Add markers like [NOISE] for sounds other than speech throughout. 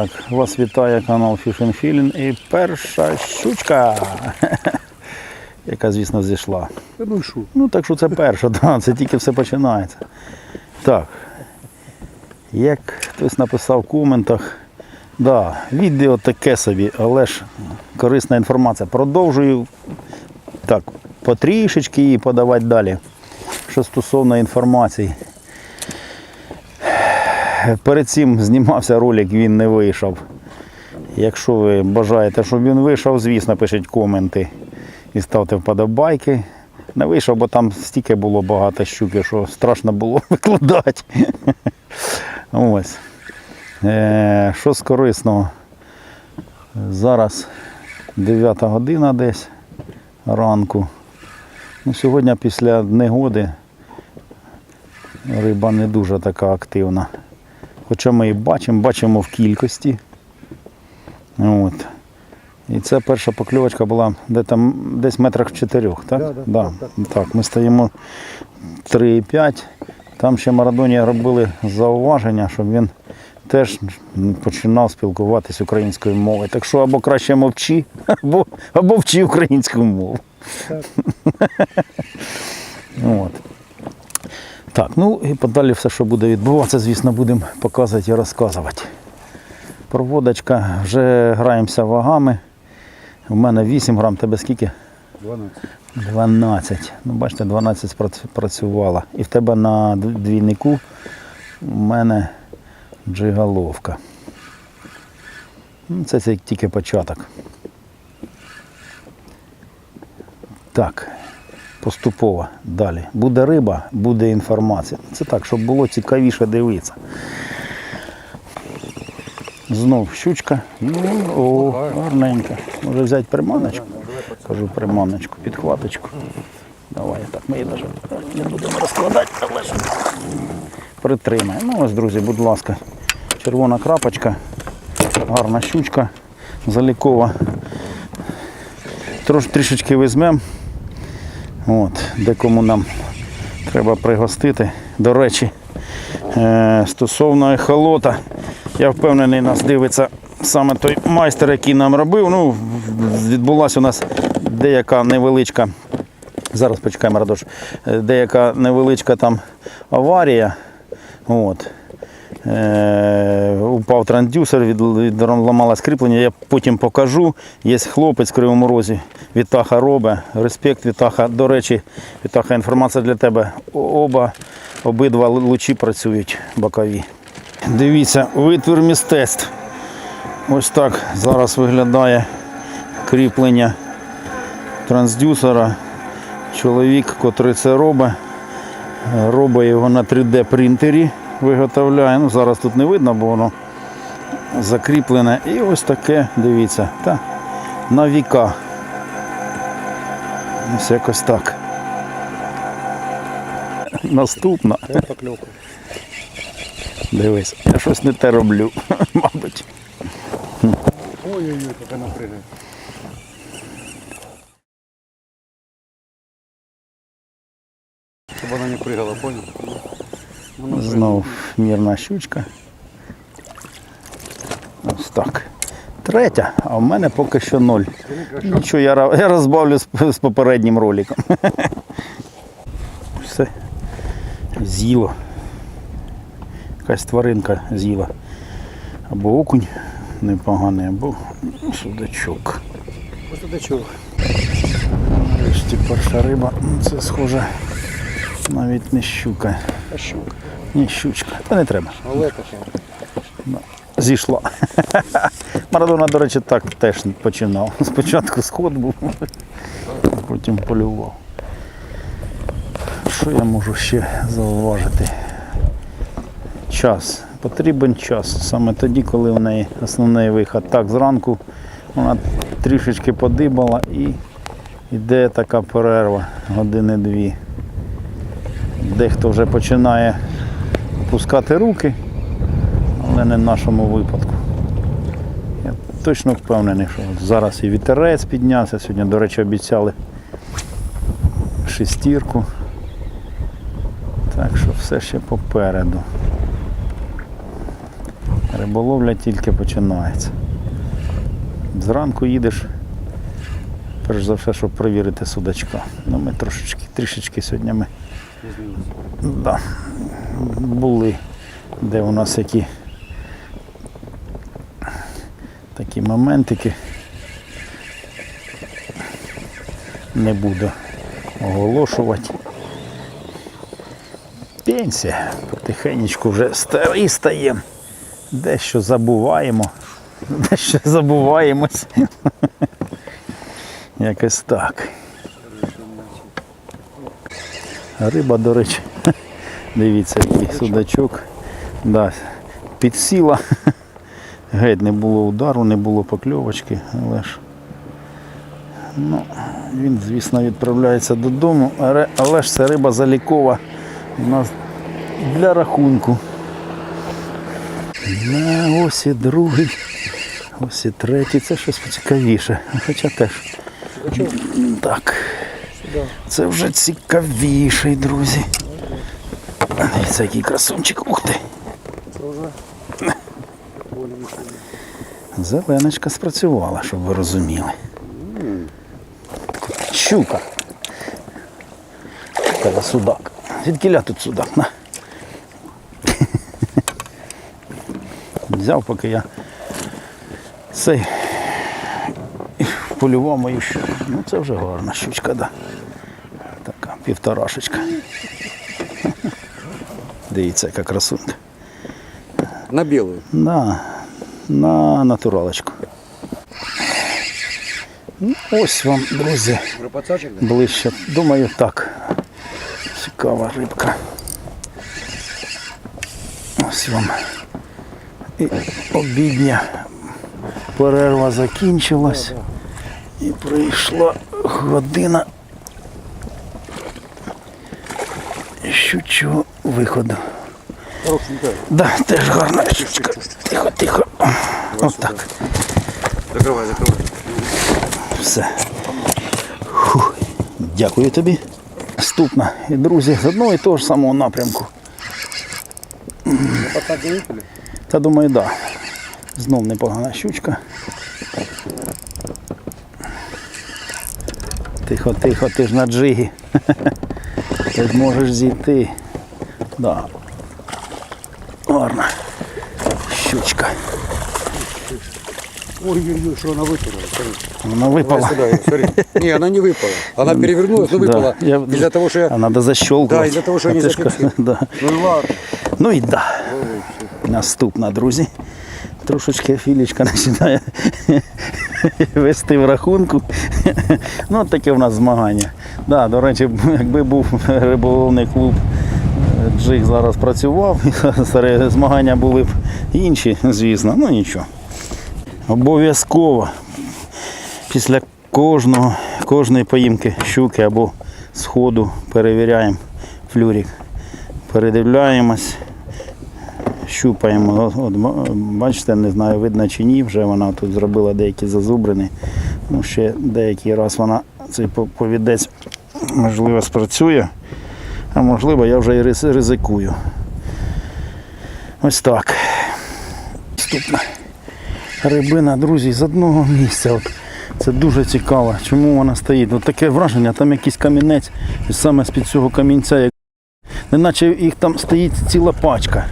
Так, вас вітає канал Fishing Feeling і перша щучка, яка, звісно, зійшла. Ну що? Ну, так що це перша, да, це тільки все починається. Так. Як хтось написав в коментах, да, відео таке собі, але ж корисна інформація. Продовжую так, потрішечки її подавати далі. Що стосовно інформації. Перед цим знімався ролик, він не вийшов. Якщо ви бажаєте, щоб він вийшов, звісно, пишіть коменти і ставте вподобайки. Не вийшов, бо там стільки було багато щуки, що страшно було [LAUGHS] викладати. Ось. Е, що з корисного? Зараз 9 година десь ранку. Ну, сьогодні після негоди риба не дуже така активна. Хоча ми і бачимо, бачимо в кількості. От. І ця перша покльовочка була де там, десь метрах в чотирьох, так? Да, да, да. так, так, ми стоїмо 3,5. Там ще Марадоні робили зауваження, щоб він теж починав спілкуватись українською мовою. Так що або краще мовчи, [LAUGHS] або, або вчи українську мову. Так. [LAUGHS] От. Так, ну і подалі все, що буде відбуватися, звісно, будемо показувати і розказувати. Проводочка, вже граємося вагами. У мене 8 грам, тебе скільки? 12. 12. Ну, бачите, 12 спрац- працювала. І в тебе на двійнику у мене джиголовка. Ну, Це, це тільки початок. Так, поступово далі. Буде риба, буде інформація. Це так, щоб було цікавіше дивитися. Знов щучка. Ну, о, гарненька. Може взяти приманочку? Кажу приманочку, підхваточку. Давай, так, ми її навіть не будемо розкладати, але ж притримаємо. Ну ось, друзі, будь ласка, червона крапочка, гарна щучка, залікова. Трош, трішечки візьмемо. От, декому нам треба пригостити. До речі, е, стосовно ехолота, я впевнений, нас дивиться саме той майстер, який нам робив. Ну, відбулася у нас деяка невеличка. Зараз почекаємо, Радош. Е, Деяка невеличка там аварія. От. Е, упав трансдюсер, від, відламалось кріплення. Я потім покажу. Є хлопець в Кривому Розі, Вітаха робе. Респект, Вітаха. До речі, Вітаха, інформація для тебе. Оба, обидва лучі працюють бокові. Дивіться, витвір мистецтв. Ось так зараз виглядає кріплення трансдюсера. Чоловік, котрий це робить, робить його на 3D принтері, виготовляє. Ну, зараз тут не видно, бо воно закріплене. І ось таке, дивіться, та, на віка. Ось якось так. Наступна. Дивись, я щось не те роблю, [LAUGHS] мабуть. Ой-ой-ой, яка напрягає. Щоб вона не пригала, понял? Знову мірна щучка. Ось так. Третя, а в мене поки що ноль. Нічого, я, я розбавлю з, з попереднім роликом. [LAUGHS] Все. З'їло. Якась тваринка з'їла. Або окунь непоганий, або судачок. Чого. Нарешті перша риба. Ну, Це схоже навіть не щука. А щука. Ні, щучка. Та не треба. Але така. Зійшла. Марадона, до речі, так теж починав. Спочатку сход був, потім полював. Що я можу ще зауважити? Час. Потрібен час. Саме тоді, коли в неї основний виход. Так, зранку вона трішечки подибала і йде така перерва години-дві. Дехто вже починає опускати руки але не в нашому випадку. Я точно впевнений, що зараз і вітерець піднявся. Сьогодні, до речі, обіцяли шестірку. Так що все ще попереду. Риболовля тільки починається. Зранку їдеш, перш за все, щоб перевірити судачка. Ну, ми трошечки, трішечки сьогодні ми да, були, де у нас які такі моментики. Не буду оголошувати. Пенсія. Потихенечку вже старі стаємо. Дещо забуваємо. Дещо забуваємось. [LAUGHS] Якось так. Риба, до речі, [LAUGHS] дивіться, який судачок. Да, підсіла. Геть не було удару, не було покльовочки, але ж. Ну, він, звісно, відправляється додому, але, ж це риба залікова у нас для рахунку. На, ось і другий, ось і третій, це щось цікавіше. Хоча теж. Так. Це вже цікавіший, друзі. Дивіться, який красунчик. Ух ти. Зеленочка спрацювала, щоб ви розуміли. Щука. Тебе судак. Звідкіля тут судак? На. Взяв, поки я цей польовому і що. Ну це вже гарна щучка, да. Така півторашечка. [LAUGHS] Дивіться, яка красунка. На белую. На, на натуралочку. Ну, ось вам, друзі, ближче. Думаю, так. Цікава рибка. Ось вам. І обідня перерва закінчилась. І прийшла година щучого виходу. Хорошенькая. Да, теж гарна щучка. Тихо, тихо. Ось так. Закрывай, закрывай. Все. Фух. Дякую тобі. Наступна. І друзі, з одного і того ж самого напрямку. Пацак выпили? Та думаю, так. Да. Знов непогана щучка. Тихо, тихо, ти ж на джигі. [LAUGHS] Ти ж можеш зійти. Да. Гарна. Щучка. Ой-ой-ой, что она выпала. Смотри. Вона Давай випала. сюда, смотри. Не, она не выпала. Она перевернулась, но выпала. Да, я- Из-за того, что я... А треба защелкувати. Да, із-за того, що А не ти ж зафіксував. [LAUGHS] ка- Да. Ну и ладно. Ну і да. Наступна, друзі. Трошечки філічка [LAUGHS] починає [LAUGHS] вести в рахунку. Ну, таке в нас змагання. Да, до речі, якби був риболовний клуб Джиг зараз працював, [LAUGHS] змагання були б інші, звісно, ну нічого. Обов'язково після кожного, кожної поїмки щуки або сходу перевіряємо флюрик. Передивляємось, щупаємо. От, бачите, не знаю, видно чи ні, вже вона тут зробила деякі зазубрини. Ну, ще деякий раз вона, цей повідець, можливо, спрацює, а можливо, я вже і ризикую. Ось так. Наступна рибина, друзі, з одного місця. От. Це дуже цікаво. Чому вона стоїть? От таке враження, там якийсь камінець, саме з-під цього камінця, неначе їх там стоїть ціла пачка.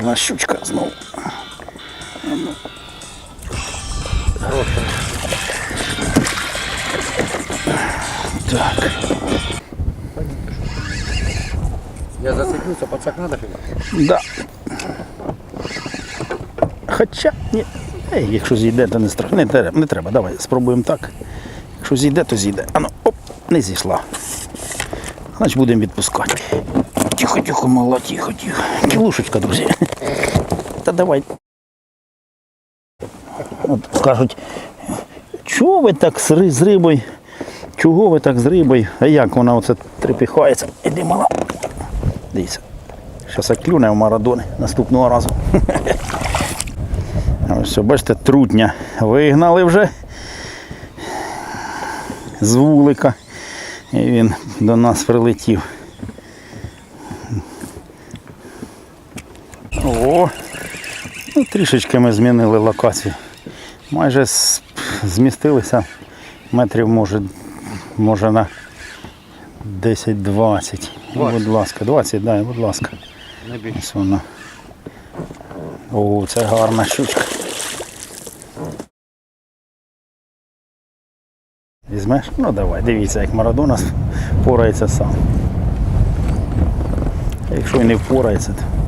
Гарна щучка знову. Так. Я зацепился, пацак надо фиг? Да. Хоча, ні. Ей, якщо зійде, то не страшно. Не треба, не треба. Давай спробуємо так. Якщо зійде, то зійде. Ану, оп, не зійшла. Значить будемо відпускати. Тихо, тихо, мала, тихо, тихо. Кілушечка, друзі. Та давай. От кажуть, чого ви так з ри- рибою? Чого ви так з рибою? А як вона оце трепіхається? Іди мала. Дивіться. Зараз клюне в марадони наступного разу. [LAUGHS] Все, бачите, трутня вигнали вже з вулика. І він до нас прилетів. О! Ну, трішечки ми змінили локацію. Майже змістилися метрів, може, може на 10-20. Ну, Будь ласка, 20, дай, будь ласка. Не. Ось вона. О, це гарна щучка. Візьмеш? Ну давай, дивіться, як Марадона впорається сам. Якщо і не впорається, то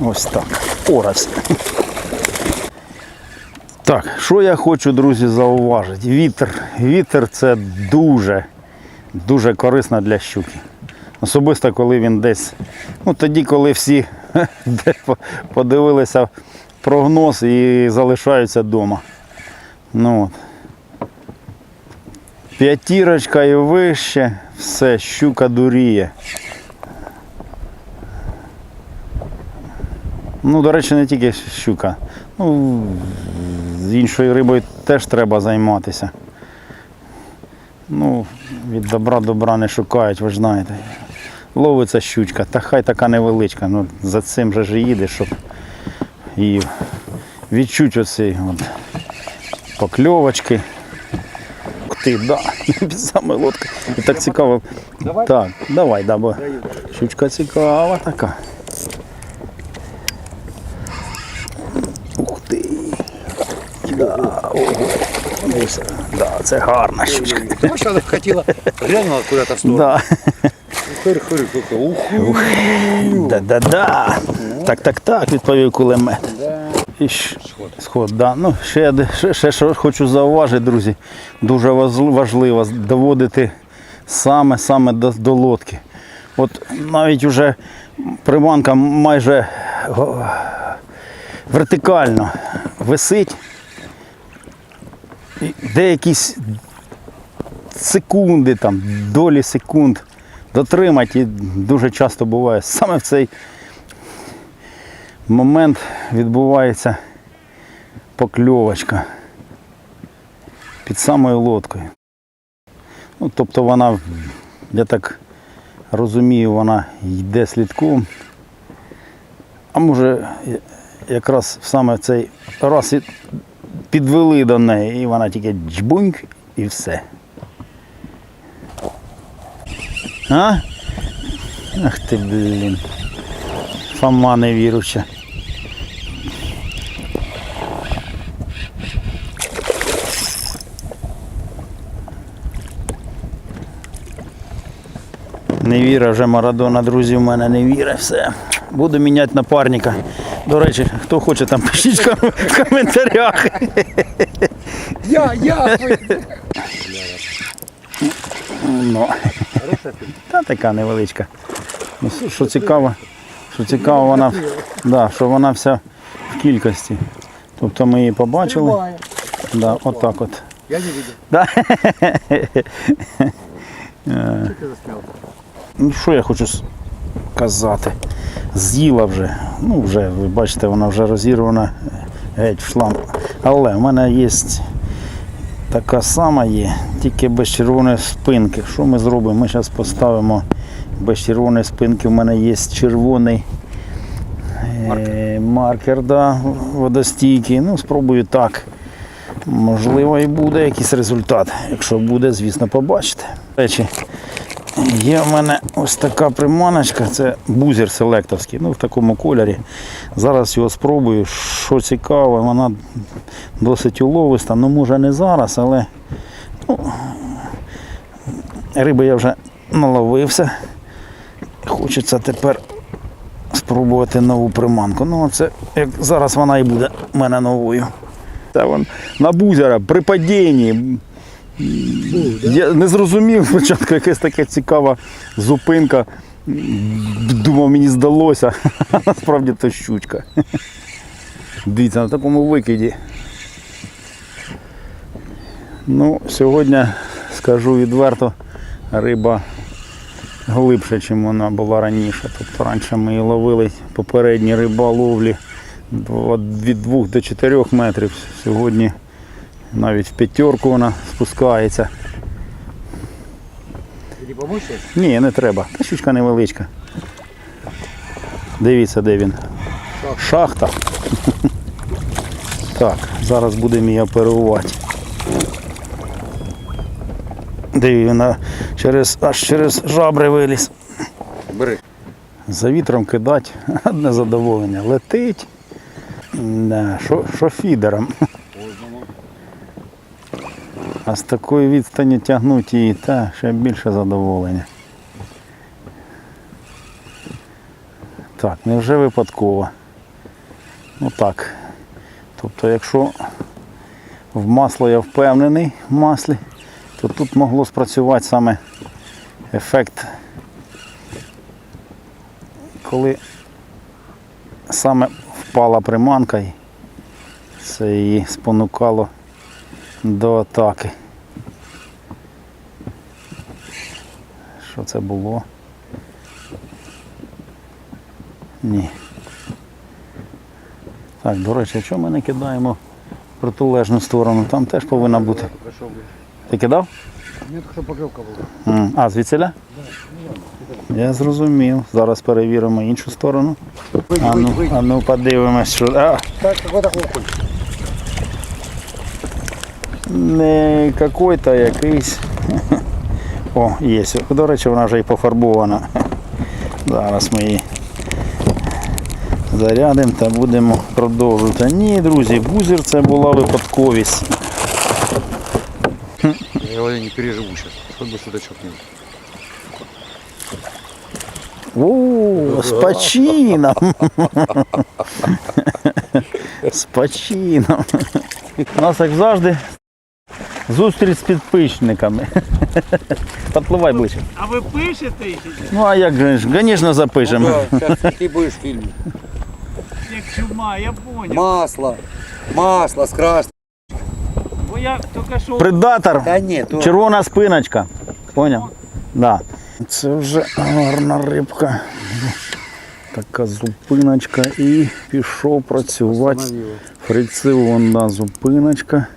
ось так. Впорався. Так, що я хочу, друзі, зауважити? Вітер. Вітер це дуже, дуже корисно для щуки. Особисто, коли він десь, ну тоді, коли всі [LAUGHS] подивилися прогноз і залишаються вдома. Ну, от. П'ятірочка і вище, все, щука дуріє. Ну, до речі, не тільки щука. Ну, з іншою рибою теж треба займатися. Ну, від добра добра не шукають, ви ж знаєте. Ловиться щучка, та хай така невеличка. Ну, за цим же ж їде, щоб і відчуть оці от покльовочки. Ти, да, [LAUGHS] саме лодка. І так цікаво. Давай. Так, давай, да, бо щучка цікава така. Ух ти. Да, ого. Ось, да, це гарна щучка. Тому що вона хотіла, глянула куди-то в сторону. Да. Хир-хир, тільки ух. Да-да-да. Так, так, так, відповів кулемет. І щ- сход, да. Ну, ще, ще, ще що хочу зауважити, друзі. Дуже важливо доводити саме саме до, до лодки. От навіть уже приманка майже вертикально висить. І де якісь секунди, там, долі секунд дотримати. І дуже часто буває. Саме в цей момент відбувається покльовочка під самою лодкою. Ну, тобто вона, я так розумію, вона йде слідком. А може якраз саме в цей раз і підвели до неї, і вона тільки джбуньк і все. А? Ах ти, блін. Фома невіруча. Не віра вже Марадона, друзі, в мене не віра, все. Буду міняти напарника. До речі, хто хоче, там пишіть в ком- в коментарях. Я, я. Ну, та така невеличка. Ну, що- цікаво, що цікаво, вона, да, що вона вся в кількості. Тобто ми її побачили. Да, отак от. Я не ты заснял? Ну, що я хочу казати? З'їла вже. Ну, вже, ви бачите, вона вже розірвана е, геть в шлам. Але в мене є така сама є, тільки без червоної спинки. Що ми зробимо? Ми зараз поставимо без червоної спинки. У мене є червоний маркер, маркер да, водостійкий. Ну, спробую так. Можливо, і буде якийсь результат. Якщо буде, звісно, побачите. До речі, Є в мене ось така приманочка, це бузер селектовський, ну в такому кольорі. Зараз його спробую. Що цікаво, вона досить уловиста, ну може не зараз, але ну, риби я вже наловився. Хочеться тепер спробувати нову приманку. Ну, це як зараз вона і буде в мене новою. Та вон на бузера при падінні. Я не зрозумів спочатку якась така цікава зупинка. Думав, мені здалося, [LAUGHS] насправді то щучка. Дивіться, на такому викиді. Ну, сьогодні, скажу відверто, риба глибше, ніж вона була раніше. Тобто раніше ми її ловили попередні риболовлі від 2 до 4 метрів. Сьогодні навіть в п'ятерку вона спускається. Ні, не треба. Та щучка невеличка. Дивіться, де він. Шахта. Так, зараз будемо її оперувати. Диви, вона через, аж через жабри виліз. Бери. За вітром кидать, [LAUGHS] одне задоволення. Летить. Да, що, що фідером. А з такої відстані тягнуть її, та ще більше задоволення. Так, невже випадково? Ну так. Тобто, якщо в масло я впевнений в маслі, то тут могло спрацювати саме ефект коли саме впала приманка, і це її спонукало до атаки. Що це було? Ні. Так, до речі, чому ми не кидаємо в протилежну сторону? Там теж повинна бути. Ти кидав? Ні, що покривка була. А, звідсіля? Я зрозумів. Зараз перевіримо іншу сторону. А ну, а ну подивимось, що. А, Так, какой-то окунь. Не какой-то якийсь. О, є. До речі, вона вже і пофарбована. Зараз ми її зарядимо та будемо продовжувати. Ні, друзі, бузер це була випадковість. Я его не переживу сейчас. Хоть бы судачок не. О, з почином. З почином. У нас, як завжди, зустріч з підписчиками. [LAUGHS] Подпливай ближче. А ви пишете, їх, Ну а як же ж, звісно, запишемо. Сейчас ты будешь в фильме. як чума, я понял. Масло. Масло с красным. Бо я тільки що Предатор, Да нет, то... червона спиночка. Поняв? Да. Це вже гарна рибка. Така зупиночка і пішов працювати. Фрикціонна зупиночка.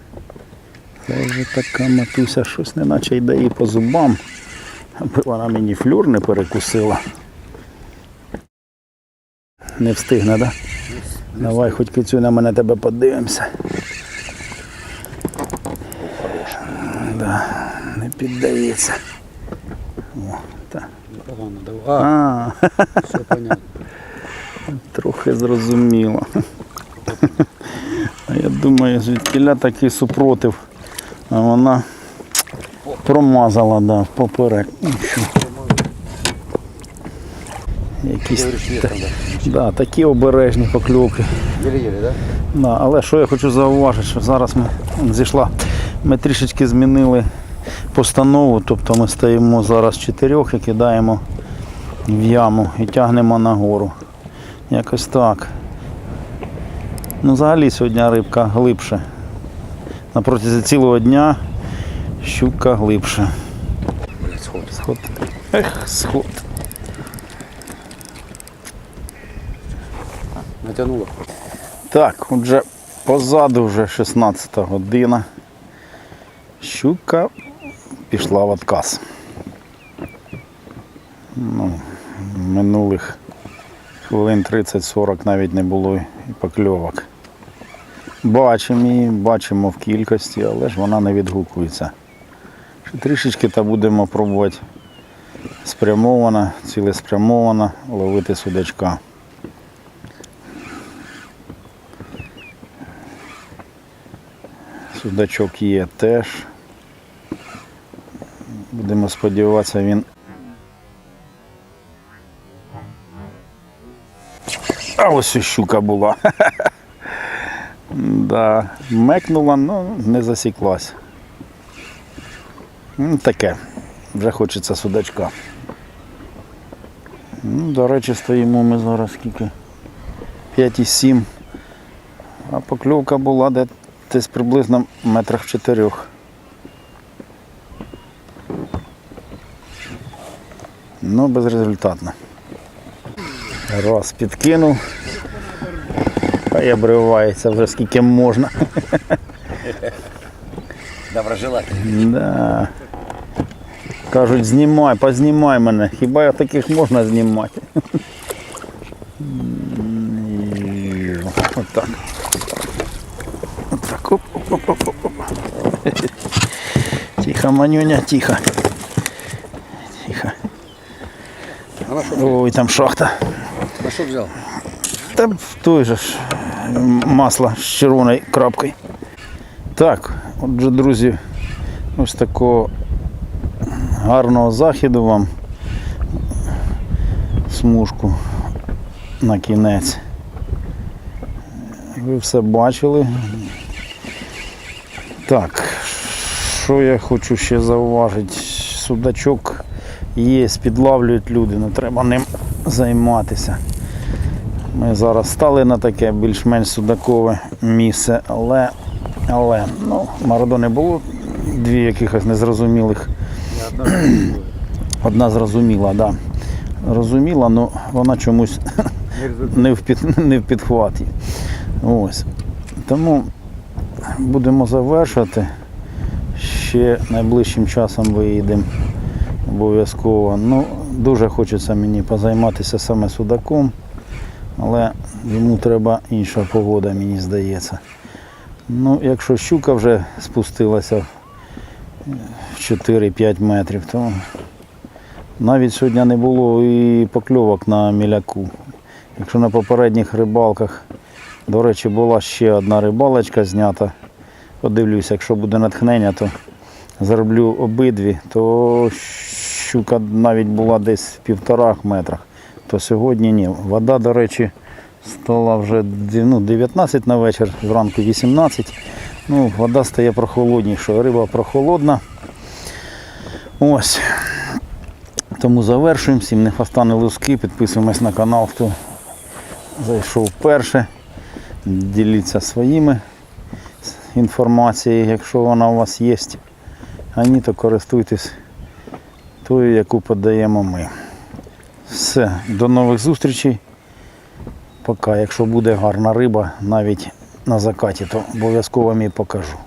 Це вже така матуся, щось неначе йде їй по зубам, аби вона мені флюр не перекусила. Не встигне, так? Да? Давай хоч кицю на мене тебе подивимося. Да, не піддається. О, так. А, А, все понятно. трохи зрозуміло. А я думаю, звідкіля такий супротив. А вона промазала, да, поперек. Ну. Якісь тогда. да, такі обережні покльовки. Да? Да, але що я хочу зауважити, що зараз ми зійшла. Ми трішечки змінили постанову, тобто ми стоїмо зараз чотирьох і кидаємо в яму і тягнемо нагору. Якось так. Ну, взагалі сьогодні рибка глибше. На протязі цілого дня щука глибше. Блядь, сход. Сход. Ех, сход. Натянуло. Так, отже, позаду вже 16 година. Щука пішла в отказ. Ну, минулих хвилин 30-40 навіть не було і покльовок. Бачимо її, бачимо в кількості, але ж вона не відгукується. Трішечки та будемо пробувати спрямовано, цілеспрямовано ловити судачка. Судачок є теж. Будемо сподіватися, він. А ось і щука була. [LAUGHS] да. Мекнула, ну не засіклась. Ну, таке. Вже хочеться судачка. Ну, до речі, стоїмо ми зараз скільки? 5,7. А покльовка була де десь приблизно метрах в чотирьох. Ну, безрезультатно. Раз підкинув. Хай обривається вже скільки можна. Доброжелательно. Да. Кажуть, знімай, познімай мене. Хіба таких можна знімати? І Отак. Отак. Оп, оп, оп, оп, оп, оп. Тихо, манюня, тихо. Тихо. А на що, Ой, там шахта. на що взяв? Та в той же ж М, масло з червоною крапкою. Так, отже, друзі, ось такого гарного західу вам. Смужку на кінець. Ви все бачили. Так, що я хочу ще зауважити? Судачок є, підлавлюють люди, не треба ним займатися. Ми зараз стали на таке більш-менш судакове місце, але, але ну, Марадони було дві якихось незрозумілих. Одна зрозуміла, да. Розуміла, але вона чомусь не в, під, не в підхваті. Ось. Тому будемо завершувати. Ще найближчим часом виїдемо обов'язково. Ну, дуже хочеться мені позайматися саме судаком але йому треба інша погода, мені здається. Ну, якщо щука вже спустилася в 4-5 метрів, то навіть сьогодні не було і покльовок на міляку. Якщо на попередніх рибалках, до речі, була ще одна рибалочка знята. Подивлюся, якщо буде натхнення, то зароблю обидві, то щука навіть була десь в півторах метрах то сьогодні ні. Вода, до речі, стала вже ну, 19 на вечір, зранку 18. Ну, вода стає прохолодніша, риба прохолодна. Ось. Тому завершуємо. Всім не фастани луски, підписуємось на канал, хто зайшов перше. Діліться своїми інформацією, якщо вона у вас є. А ні, то користуйтесь тою, яку подаємо ми. Все, до нових зустрічей. Пока, якщо буде гарна риба, навіть на закаті, то обов'язково вам її покажу.